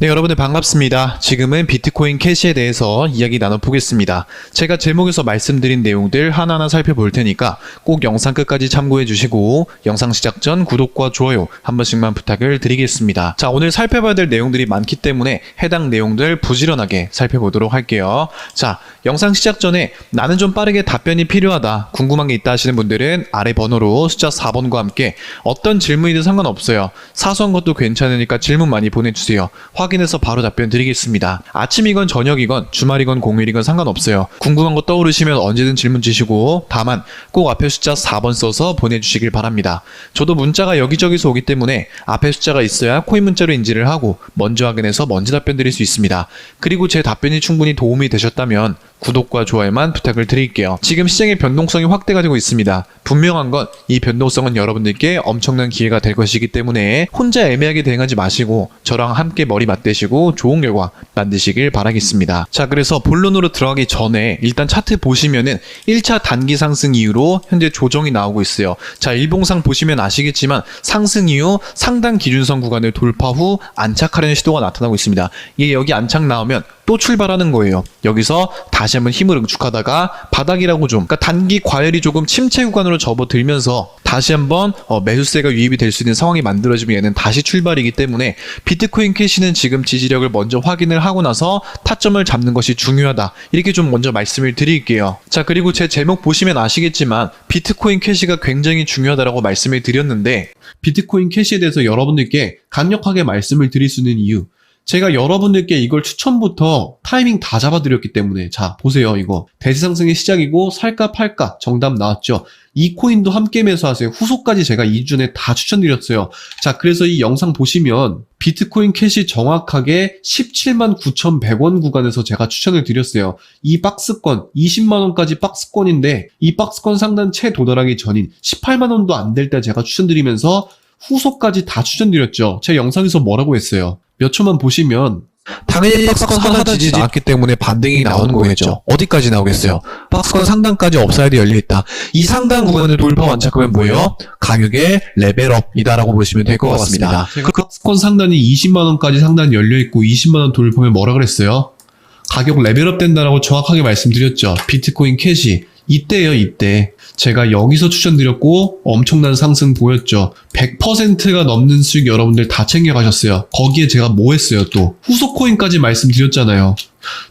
네, 여러분들 반갑습니다. 지금은 비트코인 캐시에 대해서 이야기 나눠보겠습니다. 제가 제목에서 말씀드린 내용들 하나하나 살펴볼 테니까 꼭 영상 끝까지 참고해 주시고 영상 시작 전 구독과 좋아요 한 번씩만 부탁을 드리겠습니다. 자, 오늘 살펴봐야 될 내용들이 많기 때문에 해당 내용들 부지런하게 살펴보도록 할게요. 자, 영상 시작 전에 나는 좀 빠르게 답변이 필요하다, 궁금한 게 있다 하시는 분들은 아래 번호로 숫자 4번과 함께 어떤 질문이든 상관없어요. 사소한 것도 괜찮으니까 질문 많이 보내주세요. 확 인해서 바로 답변 드리겠습니다. 아침이건 저녁이건 주말이건 공휴일이건 상관없어요. 궁금한 거 떠오르시면 언제든 질문 주시고 다만 꼭 앞에 숫자 4번 써서 보내주시길 바랍니다. 저도 문자가 여기저기서 오기 때문에 앞에 숫자가 있어야 코인 문자로 인지를 하고 먼저 확인해서 먼저 답변 드릴 수 있습니다. 그리고 제 답변이 충분히 도움이 되셨다면 구독과 좋아요만 부탁을 드릴게요. 지금 시장의 변동성이 확대가 되고 있습니다. 분명한 건 이 변동성은 여러분들께 엄청난 기회가 될 것이기 때문에 혼자 애매하게 대응하지 마시고 저랑 함께 머리 맞대시고 좋은 결과 만드시길 바라겠습니다. 자, 그래서 본론으로 들어가기 전에 일단 차트 보시면은 1차 단기 상승 이후로 현재 조정이 나오고 있어요. 자, 일봉상 보시면 아시겠지만 상승 이후 상단 기준선 구간을 돌파 후 안착하려는 시도가 나타나고 있습니다. 이게 여기 안착 나오면 또 출발하는 거예요. 여기서 다시 한번 힘을 응축하다가 바닥이라고 좀, 그러니까 단기 과열이 조금 침체 구간으로 접어들면서 다시 한번 어, 매수세가 유입이 될 수 있는 상황이 만들어지면 얘는 다시 출발이기 때문에 비트코인 캐시는 지금 지지력을 먼저 확인을 하고 나서 타점을 잡는 것이 중요하다. 이렇게 좀 먼저 말씀을 드릴게요. 자, 그리고 제 제목 보시면 아시겠지만 비트코인 캐시가 굉장히 중요하다라고 말씀을 드렸는데 비트코인 캐시에 대해서 여러분들께 강력하게 말씀을 드릴 수 있는 이유 제가 여러분들께 이걸 추천부터 타이밍 다 잡아드렸기 때문에 자 보세요 이거. 대지 상승의 시작이고 살까 팔까 정답 나왔죠? 이 코인도 함께 매수하세요. 후속까지 제가 2주 전에 다 추천드렸어요. 자 그래서 이 영상 보시면 비트코인 캐시 정확하게 17만 9,100원 구간에서 제가 추천을 드렸어요. 이 박스권 20만원까지 박스권인데 이 박스권 상단 채 도달하기 전인 18만원도 안 될 때 제가 추천드리면서 후속까지 다 추천드렸죠 제 영상에서 뭐라고 했어요 몇 초만 보시면 당연히 박스권 하단 지지 나왔기 때문에 반등이 나오는 거겠죠. 어디까지 나오겠어요? 박스권 상단까지 업사이드 열려있다. 이 상단 구간을 돌파 완착하면 뭐예요? 가격의 레벨업이다라고 보시면 될 것 같습니다. 제가 박스권 상단이 20만원까지 상단 열려있고 20만원 돌보면 뭐라 그랬어요? 가격 레벨업 된다라고 정확하게 말씀드렸죠. 비트코인 캐시. 이때요, 이때. 제가 여기서 추천드렸고 엄청난 상승 보였죠. 100%가 넘는 수익 여러분들 다 챙겨가셨어요. 거기에 제가 뭐 했어요, 또. 후속 코인까지 말씀드렸잖아요.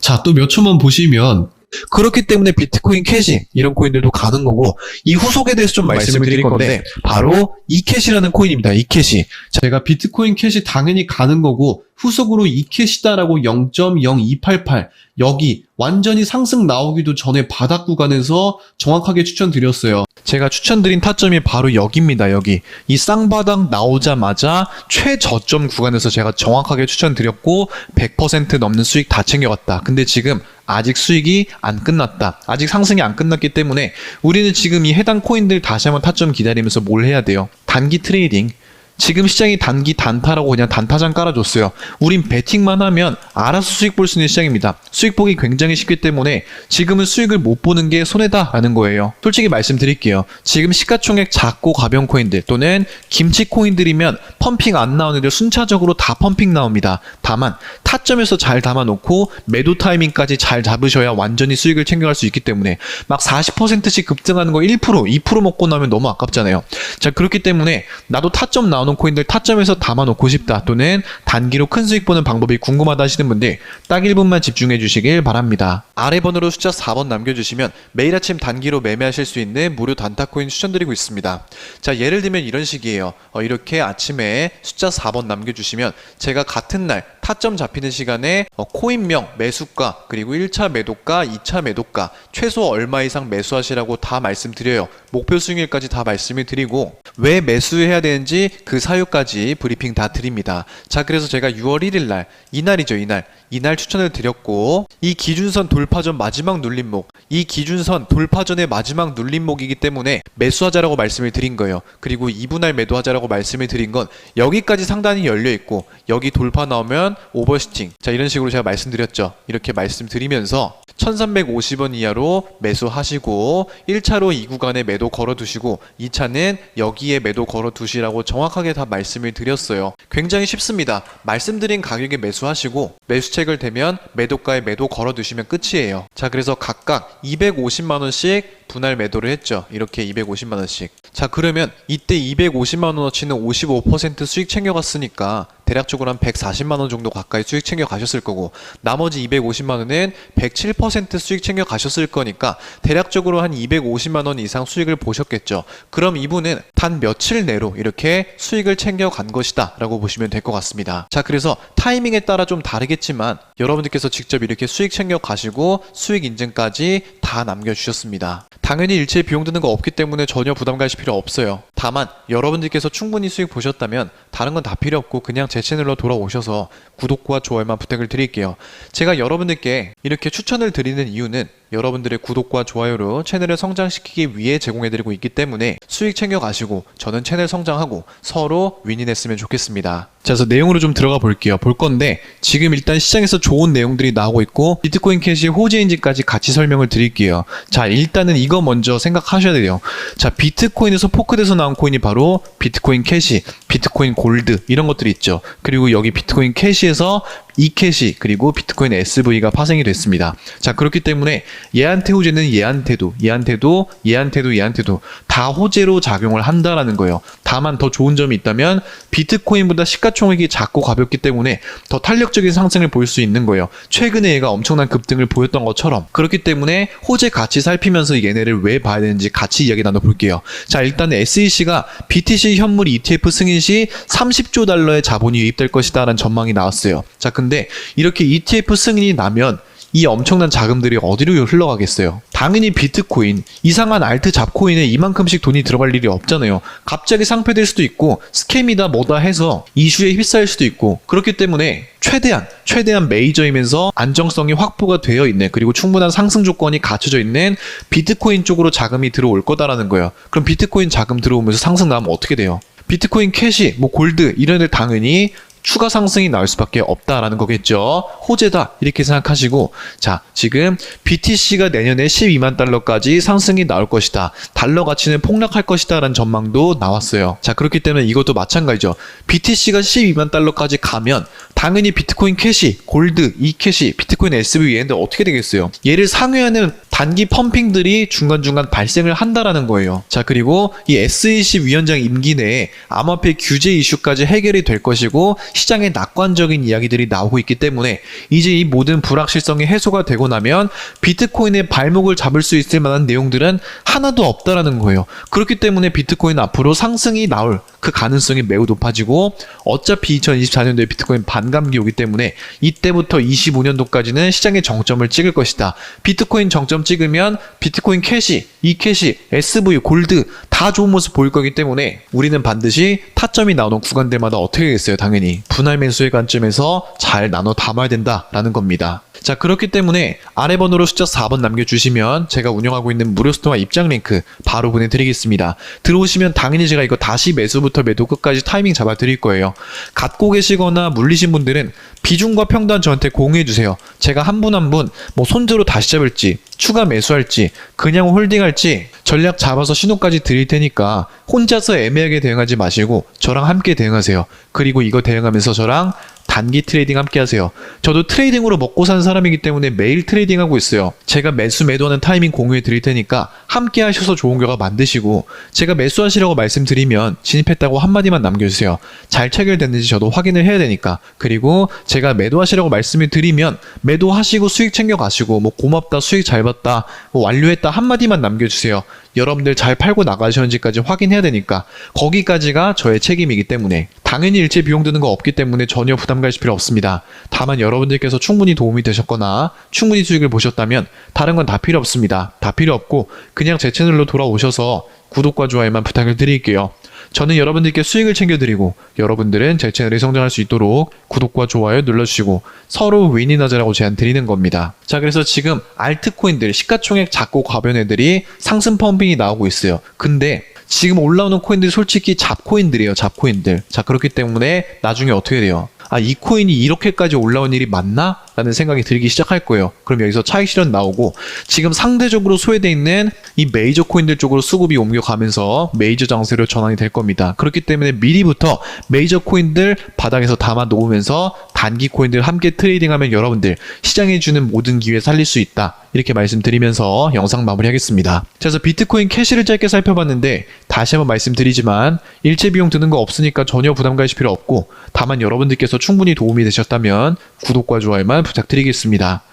자, 또 몇 초만 보시면 그렇기 때문에 비트코인 캐시 이런 코인들도 가는 거고 이 후속에 대해서 좀 말씀을 드릴 건데 바로 이캐시라는 코인입니다. 이캐시. 제가 비트코인 캐시 당연히 가는 거고 후속으로 이 캐시다라고 0.0288 여기 완전히 상승 나오기도 전에 바닥 구간에서 정확하게 추천드렸어요. 제가 추천드린 타점이 바로 여기입니다. 여기 이 쌍바닥 나오자마자 최저점 구간에서 제가 정확하게 추천드렸고 100% 넘는 수익 다 챙겨갔다. 근데 지금 아직 수익이 안 끝났다. 아직 상승이 안 끝났기 때문에 우리는 지금 이 해당 코인들 다시 한번 타점 기다리면서 뭘 해야 돼요? 단기 트레이딩. 지금 시장이 단기 단타라고 그냥 단타장 깔아줬어요. 우린 베팅만 하면 알아서 수익 볼 수 있는 시장입니다. 수익 보기 굉장히 쉽기 때문에 지금은 수익을 못 보는 게 손해다라는 거예요. 솔직히 말씀드릴게요. 지금 시가총액 작고 가벼운 코인들 또는 김치 코인들이면 펌핑 안 나오는데 순차적으로 다 펌핑 나옵니다. 다만 타점에서 잘 담아놓고 매도 타이밍까지 잘 잡으셔야 완전히 수익을 챙겨갈 수 있기 때문에 막 40%씩 급등하는 거 1%, 2% 먹고 나면 너무 아깝잖아요. 자 그렇기 때문에 나도 타점 나오는 코인들 타점에서 담아놓고 싶다 또는 단기로 큰 수익 보는 방법이 궁금하다 하시는 분들 딱 1분만 집중해 주시길 바랍니다. 아래 번호로 숫자 4번 남겨주시면 매일 아침 단기로 매매하실 수 있는 무료 단타 코인 추천드리고 있습니다. 자 예를 들면 이런 식이에요. 어, 이렇게 아침에 숫자 4번 남겨주시면 제가 같은 날 타점 잡히는 시간에 어, 코인명, 매수가, 그리고 1차 매도가, 2차 매도가, 최소 얼마 이상 매수하시라고 다 말씀드려요. 목표 수익률까지 다 말씀을 드리고 왜 매수해야 되는지 그 사유까지 브리핑 다 드립니다. 자, 그래서 제가 6월 1일 날, 이날이죠, 이날. 이날 추천을 드렸고 이 기준선 돌파 전 마지막 눌림목 이 기준선 돌파 전의 마지막 눌림목이기 때문에 매수하자라고 말씀을 드린 거예요. 그리고 2분할 매도하자라고 말씀을 드린 건 여기까지 상단이 열려 있고 여기 돌파 나오면 오버시팅 자 이런 식으로 제가 말씀드렸죠. 이렇게 말씀드리면서 1350원 이하로 매수하시고 1차로 이 구간에 매도 걸어두시고 2차는 여기에 매도 걸어두시라고 정확하게 다 말씀을 드렸어요. 굉장히 쉽습니다. 말씀드린 가격에 매수하시고 매수 책을 대면 매도가에 매도 걸어 두시면 끝이에요. 자 그래서 각각 250만 원씩 분할 매도를 했죠. 이렇게 250만 원씩. 자 그러면 이때 250만 원어치는 55% 수익 챙겨갔으니까 대략적으로 한 140만 원 정도 가까이 수익 챙겨 가셨을 거고 나머지 250만 원은 107% 수익 챙겨 가셨을 거니까 대략적으로 한 250만 원 이상 수익을 보셨겠죠. 그럼 이분은 단 며칠 내로 이렇게 수익을 챙겨 간 것이다 라고 보시면 될 것 같습니다. 자 그래서 타이밍에 따라 좀 다르겠지만 여러분들께서 직접 이렇게 수익 챙겨 가시고 수익 인증까지 다 남겨주셨습니다. 당연히 일체 비용 드는 거 없기 때문에 전혀 부담 가실 필요 없어요. 다만 여러분들께서 충분히 수익 보셨다면 다른 건 다 필요 없고 그냥 제 채널로 돌아오셔서 구독과 좋아요만 부탁을 드릴게요. 제가 여러분들께 이렇게 추천을 드리는 이유는 여러분들의 구독과 좋아요로 채널을 성장시키기 위해 제공해드리고 있기 때문에 수익 챙겨가시고 저는 채널 성장하고 서로 윈윈했으면 좋겠습니다. 자, 그래서 내용으로 좀 들어가 볼게요. 볼 건데 지금 일단 시장에서 좋은 내용들이 나오고 있고 비트코인 캐시 호재인지까지 같이 설명을 드릴게요. 자, 일단은 이거 먼저 생각하셔야 돼요. 자, 비트코인에서 포크돼서 나온 코인이 바로 비트코인 캐시, 비트코인 골드 이런 것들이 있죠. 그리고 여기 비트코인 캐시에서 이캐시 그리고 비트코인 SV가 파생이 됐습니다. 자 그렇기 때문에 얘한테 호재는 얘한테도 얘한테도 얘한테도 얘한테도 다 호재로 작용을 한다라는 거예요. 다만 더 좋은 점이 있다면 비트코인보다 시가총액이 작고 가볍기 때문에 더 탄력적인 상승을 볼수 있는 거예요. 최근에 얘가 엄청난 급등을 보였던 것처럼 그렇기 때문에 호재 같이 살피면서 얘네를 왜 봐야 되는지 같이 이야기 나눠볼게요. 자 일단 SEC가 BTC 현물 ETF 승인 시 30조 달러의 자본이 유입될 것이다라는 전망이 나왔어요. 자 근데 이렇게 ETF 승인이 나면 이 엄청난 자금들이 어디로 흘러가겠어요? 당연히 비트코인, 이상한 알트 잡코인에 이만큼씩 돈이 들어갈 일이 없잖아요. 갑자기 상폐될 수도 있고, 스캠이다 뭐다 해서 이슈에 휩싸일 수도 있고, 그렇기 때문에 최대한, 최대한 메이저이면서 안정성이 확보가 되어 있는, 그리고 충분한 상승 조건이 갖춰져 있는 비트코인 쪽으로 자금이 들어올 거다라는 거예요. 그럼 비트코인 자금 들어오면서 상승 나면 어떻게 돼요? 비트코인 캐시, 뭐 골드, 이런 데 당연히 추가 상승이 나올 수밖에 없다라는 거겠죠. 호재다 이렇게 생각하시고 자 지금 BTC가 내년에 12만 달러까지 상승이 나올 것이다. 달러 가치는 폭락할 것이다라는 전망도 나왔어요. 자 그렇기 때문에 이것도 마찬가지죠. BTC가 12만 달러까지 가면 당연히 비트코인 캐시, 골드, 이캐시, 비트코인 SV 얘네들 어떻게 되겠어요? 얘를 상회하는 단기 펌핑들이 중간중간 발생을 한다라는 거예요. 자, 그리고 이 SEC 위원장 임기 내에 암호화폐 규제 이슈까지 해결이 될 것이고 시장에 낙관적인 이야기들이 나오고 있기 때문에 이제 이 모든 불확실성이 해소가 되고 나면 비트코인의 발목을 잡을 수 있을 만한 내용들은 하나도 없다라는 거예요. 그렇기 때문에 비트코인 앞으로 상승이 나올 그 가능성이 매우 높아지고 어차피 2024년도에 비트코인 반감기 오기 때문에 이때부터 25년도까지는 시장의 정점을 찍을 것이다. 비트코인 정점 찍으면 비트코인 캐시, 이캐시, SV, 골드 다 좋은 모습 보일 거기 때문에 우리는 반드시 타점이 나오는 구간들마다 어떻게 되겠어요? 당연히 분할 매수의 관점에서 잘 나눠 담아야 된다라는 겁니다. 자 그렇기 때문에 아래 번호로 숫자 4번 남겨주시면 제가 운영하고 있는 무료 스토어 입장 링크 바로 보내드리겠습니다. 들어오시면 당연히 제가 이거 다시 매수부터 매도 끝까지 타이밍 잡아 드릴 거예요. 갖고 계시거나 물리신 분들은 비중과 평단 저한테 공유해주세요. 제가 한 분 한 분 뭐 손들어 다시 잡을지 추가 매수할지 그냥 홀딩할지 전략 잡아서 신호까지 드릴 테니까 혼자서 애매하게 대응하지 마시고 저랑 함께 대응하세요. 그리고 이거 대응하면서 저랑 단기 트레이딩 함께 하세요. 저도 트레이딩으로 먹고 사는 사람이기 때문에 매일 트레이딩 하고 있어요. 제가 매수 매도하는 타이밍 공유해 드릴 테니까 함께 하셔서 좋은 결과 만드시고 제가 매수하시라고 말씀드리면 진입했다고 한마디만 남겨주세요. 잘 체결됐는지 저도 확인을 해야 되니까. 그리고 제가 매도하시라고 말씀을 드리면 매도하시고 수익 챙겨가시고 뭐 고맙다 수익 잘 봤다 뭐 완료했다 한마디만 남겨주세요. 여러분들 잘 팔고 나가셨는지까지 확인해야 되니까 거기까지가 저의 책임이기 때문에 당연히 일체 비용 드는 거 없기 때문에 전혀 부담 가실 필요 없습니다. 다만 여러분들께서 충분히 도움이 되셨거나 충분히 수익을 보셨다면 다른 건 다 필요 없습니다. 다 필요 없고 그냥 제 채널로 돌아오셔서 구독과 좋아요만 부탁을 드릴게요. 저는 여러분들께 수익을 챙겨드리고 여러분들은 제 채널이 성장할 수 있도록 구독과 좋아요 눌러주시고 서로 윈윈하자라고 제안 드리는 겁니다. 자 그래서 지금 알트코인들 시가총액 작고 과변 애들이 상승 펌핑이 나오고 있어요. 근데 지금 올라오는 코인들이 솔직히 잡코인들이에요. 잡코인들. 자 그렇기 때문에 나중에 어떻게 돼요? 아, 이 코인이 이렇게까지 올라온 일이 맞나? 라는 생각이 들기 시작할 거예요. 그럼 여기서 차익 실현 나오고, 지금 상대적으로 소외되어 있는 이 메이저 코인들 쪽으로 수급이 옮겨가면서 메이저 장세로 전환이 될 겁니다. 그렇기 때문에 미리부터 메이저 코인들 바닥에서 담아 놓으면서 단기 코인들 함께 트레이딩하면 여러분들 시장에 주는 모든 기회 살릴 수 있다. 이렇게 말씀드리면서 영상 마무리하겠습니다. 자, 그래서 비트코인 캐시를 짧게 살펴봤는데 다시 한번 말씀드리지만 일체 비용 드는 거 없으니까 전혀 부담 가실 필요 없고 다만 여러분들께서 충분히 도움이 되셨다면 구독과 좋아요만 부탁드리겠습니다.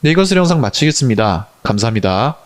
네, 이것을 영상 마치겠습니다. 감사합니다.